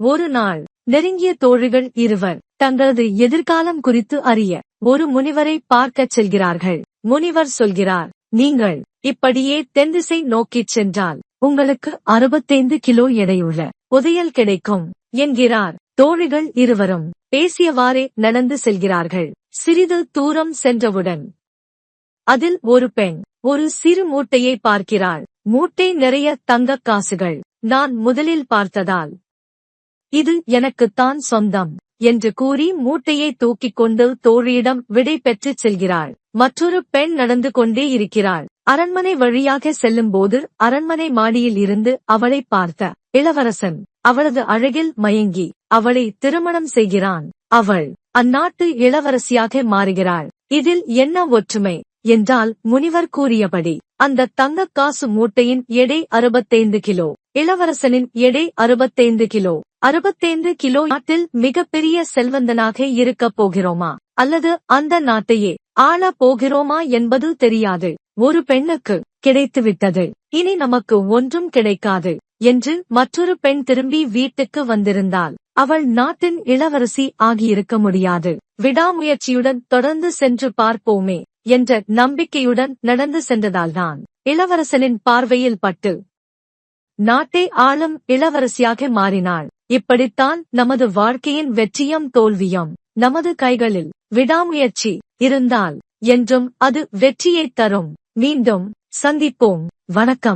ஒரு நாள் நெருங்கிய தோழிகள் இருவர் தங்களது எதிர்காலம் குறித்து அறிய ஒரு முனிவரை பார்க்கச் செல்கிறார்கள். முனிவர் சொல்கிறார் நீங்கள் இப்படியே தென்திசை நோக்கிச் சென்றால் உங்களுக்கு அறுபத்தைந்து கிலோ எடையுள்ள புதையல் கிடைக்கும் என்கிறார். தோழிகள் இருவரும் பேசியவாறே நடந்து செல்கிறார்கள். சிறிது தூரம் சென்றவுடன் அதில் ஒரு பெண் ஒரு சிறு மூட்டையை பார்க்கிறாள். மூட்டை நிறைய தங்கக் காசுகள் நான் முதலில் பார்த்ததால் இது எனக்குத்தான் சொந்தம் என்று கூறி மூட்டையை தூக்கிக் கொண்டு தோழியிடம் விடை பெற்றுச் செல்கிறாள். மற்றொரு பெண் நடந்து கொண்டே இருக்கிறாள். அரண்மனை வழியாக செல்லும்போது அரண்மனை மாடியில் இருந்து அவளை பார்த்த இளவரசன் அவளது அழகில் மயங்கி அவளை திருமணம் செய்கிறான். அவள் அந்நாட்டு இளவரசியாக மாறுகிறாள். இதில் என்ன ஒற்றுமை என்றால் முனிவர் கூறியபடி அந்த தங்க காசு மூட்டையின் எடை அறுபத்தைந்து கிலோ இளவரசனின் எடை அறுபத்தைந்து கிலோ அறுபத்தைந்து கிலோ நாட்டில் மிகப்பெரிய செல்வந்தனாக இருக்கப் போகிறோமா? அல்லது அந்த நாட்டையே ஆள போகிறோமா என்பது தெரியாது. ஒரு பெண்ணுக்கு கிடைத்துவிட்டது. இனி நமக்கு ஒன்றும் கிடைக்காது என்று மற்றொரு பெண் திரும்பி வீட்டுக்கு வந்திருந்தாள். அவள் நாட்டின் இளவரசி ஆகியிருக்க முடியாது. விடாமுயற்சியுடன் தொடர்ந்து சென்று பார்ப்போமே என்ற நம்பிக்கையுடன் நடந்து சென்றதால்தான் இளவரசனின் பார்வையில் பட்டு நாட்டை ஆளும் இளவரசியாக மாறினாள். இப்படித்தான் நமது வாழ்க்கையின் வெற்றியும் தோல்வியும் நமது கைகளில் விடாமுயற்சி இருந்தால் என்றும் அது வெற்றியைத் தரும். மீண்டும் சந்திப்போம். வணக்கம்.